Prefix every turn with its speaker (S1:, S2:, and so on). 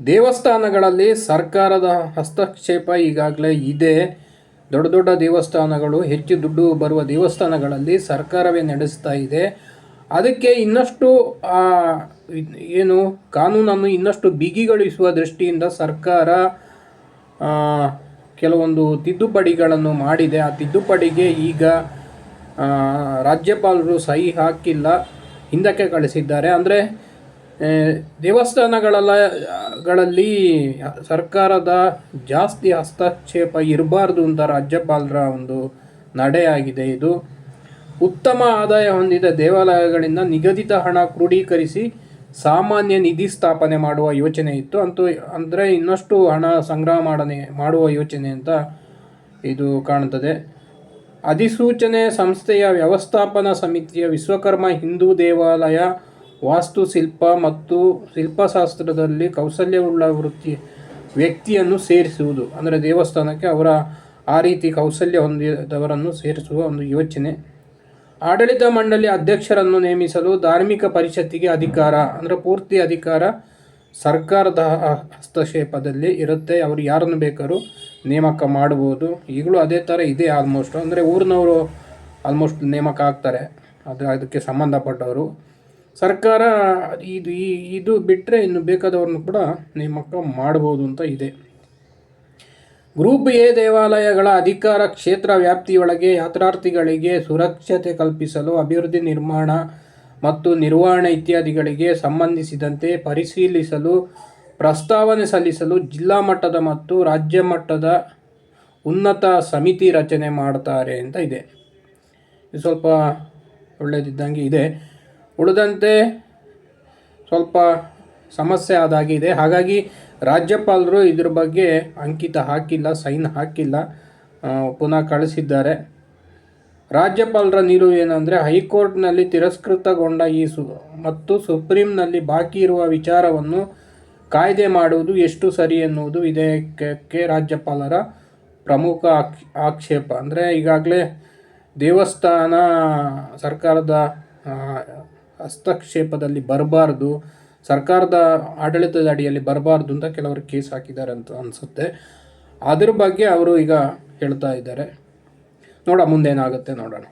S1: ದೇವಸ್ಥಾನಗಳಲ್ಲಿ ಸರ್ಕಾರದ ಹಸ್ತಕ್ಷೇಪ ಈಗಾಗಲೇ ಇದೆ. ದೊಡ್ಡ ದೊಡ್ಡ ದೇವಸ್ಥಾನಗಳು, ಹೆಚ್ಚು ದುಡ್ಡು ಬರುವ ದೇವಸ್ಥಾನಗಳಲ್ಲಿ ಸರ್ಕಾರವೇ ನಡೆಸ್ತಾ ಇದೆ. ಅದಕ್ಕೆ ಇನ್ನಷ್ಟು ಏನು, ಕಾನೂನನ್ನು ಇನ್ನಷ್ಟು ಬಿಗಿಗೊಳಿಸುವ ದೃಷ್ಟಿಯಿಂದ ಸರ್ಕಾರ ಕೆಲವೊಂದು ತಿದ್ದುಪಡಿಗಳನ್ನು ಮಾಡಿದೆ. ಆ ತಿದ್ದುಪಡಿಗೆ ಈಗ ರಾಜ್ಯಪಾಲರು ಸಹಿ ಹಾಕಿಲ್ಲ, ಹಿಂದಕ್ಕೆ ಕಳಿಸಿದ್ದಾರೆ. ಅಂದರೆ ದೇವಸ್ಥಾನಗಳೆಲ್ಲ ಗಳಲ್ಲಿ ಸರ್ಕಾರದ ಜಾಸ್ತಿ ಹಸ್ತಕ್ಷೇಪ ಇರಬಾರ್ದು ಅಂತ ರಾಜ್ಯಪಾಲರ ಒಂದು ನಡೆಯಾಗಿದೆ ಇದು. ಉತ್ತಮ ಆದಾಯ ಹೊಂದಿದ ದೇವಾಲಯಗಳಿಂದ ನಿಗದಿತ ಹಣ ಕ್ರೋಢೀಕರಿಸಿ ಸಾಮಾನ್ಯ ನಿಧಿ ಸ್ಥಾಪನೆ ಮಾಡುವ ಯೋಚನೆ ಇತ್ತು. ಅಂತೂ ಅಂದರೆ ಇನ್ನಷ್ಟು ಹಣ ಸಂಗ್ರಹ ಮಾಡನೆ, ಮಾಡುವ ಯೋಚನೆ ಅಂತ ಇದು ಕಾಣುತ್ತದೆ. ಅಧಿಸೂಚನೆ ಸಂಸ್ಥೆಯ ವ್ಯವಸ್ಥಾಪನಾ ಸಮಿತಿಯ ವಿಶ್ವಕರ್ಮ ಹಿಂದೂ ದೇವಾಲಯ ವಾಸ್ತುಶಿಲ್ಪ ಮತ್ತು ಶಿಲ್ಪಶಾಸ್ತ್ರದಲ್ಲಿ ಕೌಶಲ್ಯವುಳ್ಳ ವೃತ್ತಿ, ವ್ಯಕ್ತಿಯನ್ನು ಸೇರಿಸುವುದು, ಅಂದರೆ ದೇವಸ್ಥಾನಕ್ಕೆ ಅವರ ಆ ರೀತಿ ಕೌಶಲ್ಯ ಹೊಂದಿದವರನ್ನು ಸೇರಿಸುವ ಒಂದು ಯೋಚನೆ. ಆಡಳಿತ ಮಂಡಳಿ ಅಧ್ಯಕ್ಷರನ್ನು ನೇಮಿಸಲು ಧಾರ್ಮಿಕ ಪರಿಷತ್ತಿಗೆ ಅಧಿಕಾರ, ಅಂದರೆ ಪೂರ್ತಿ ಅಧಿಕಾರ ಸರ್ಕಾರದ ಹಸ್ತಕ್ಷೇಪದಲ್ಲಿ ಇರುತ್ತೆ. ಅವರು ಯಾರನ್ನು ಬೇಕಾದ್ರೂ ನೇಮಕ ಮಾಡ್ಬೋದು. ಈಗಲೂ ಅದೇ ಥರ ಇದೆ ಆಲ್ಮೋಸ್ಟ್ ಅಂದರೆ ಊರಿನವರು ಆಲ್ಮೋಸ್ಟ್ ನೇಮಕ ಆಗ್ತಾರೆ. ಅದು ಅದಕ್ಕೆ ಸಂಬಂಧಪಟ್ಟವರು. ಸರ್ಕಾರ ಇದು ಈ, ಇದು ಬಿಟ್ಟರೆ ಇನ್ನು ಬೇಕಾದವ್ರನ್ನು ಕೂಡ ನೇಮಕ ಮಾಡ್ಬೋದು ಅಂತ ಇದೆ. ಗ್ರೂಪ್ ಎ ದೇವಾಲಯಗಳ ಅಧಿಕಾರ ಕ್ಷೇತ್ರ ವ್ಯಾಪ್ತಿಯೊಳಗೆ ಯಾತ್ರಾರ್ಥಿಗಳಿಗೆ ಸುರಕ್ಷತೆ ಕಲ್ಪಿಸಲು, ಅಭಿವೃದ್ಧಿ ನಿರ್ಮಾಣ ಮತ್ತು ನಿರ್ವಹಣೆ ಇತ್ಯಾದಿಗಳಿಗೆ ಸಂಬಂಧಿಸಿದಂತೆ ಪರಿಶೀಲಿಸಲು, ಪ್ರಸ್ತಾವನೆ ಸಲ್ಲಿಸಲು ಜಿಲ್ಲಾ ಮಟ್ಟದ ಮತ್ತು ರಾಜ್ಯ ಮಟ್ಟದ ಉನ್ನತ ಸಮಿತಿ ರಚನೆ ಮಾಡ್ತಾರೆ ಅಂತ ಇದೆ. ಇದು ಸ್ವಲ್ಪ ಒಳ್ಳೆಯದಿದ್ದಂಗೆ ಇದೆ. ಉಳಿದಂತೆ ಸ್ವಲ್ಪ ಸಮಸ್ಯೆ ಆದಾಗಿದೆ ಹಾಗಾಗಿ ರಾಜ್ಯಪಾಲರು ಇದ್ರ ಬಗ್ಗೆ ಅಂಕಿತ ಹಾಕಿಲ್ಲ, ಸೈನ್ ಹಾಕಿಲ್ಲ ಪುನಃ ಕಳಿಸಿದ್ದಾರೆ. ರಾಜ್ಯಪಾಲರ ನಿಲುವು ಏನಂದರೆ ಹೈಕೋರ್ಟ್ನಲ್ಲಿ ತಿರಸ್ಕೃತಗೊಂಡ ಈ ಸು, ಮತ್ತು ಸುಪ್ರೀಂನಲ್ಲಿ ಬಾಕಿ ಇರುವ ವಿಚಾರವನ್ನು ಕಾಯ್ದೆ ಮಾಡುವುದು ಎಷ್ಟು ಸರಿ ಎನ್ನುವುದು ವಿಧೇಯಕಕ್ಕೆ ರಾಜ್ಯಪಾಲರ ಪ್ರಮುಖ ಆಕ್, ಆಕ್ಷೇಪ. ಅಂದರೆ ಈಗಾಗಲೇ ದೇವಸ್ಥಾನ ಸರ್ಕಾರದ ಹಸ್ತಕ್ಷೇಪದಲ್ಲಿ ಬರಬಾರ್ದು, ಸರ್ಕಾರದ ಆಡಳಿತದ ಅಡಿಯಲ್ಲಿ ಬರಬಾರ್ದು ಅಂತ ಕೆಲವರು ಕೇಸ್ ಹಾಕಿದ್ದಾರೆ ಅಂತ ಅನಿಸುತ್ತೆ. ಅದ್ರ ಬಗ್ಗೆ ಅವರು ಈಗ ಹೇಳ್ತಾ ಇದ್ದಾರೆ. ನೋಡ ಮುಂದೇನಾಗುತ್ತೆ ನೋಡೋಣ.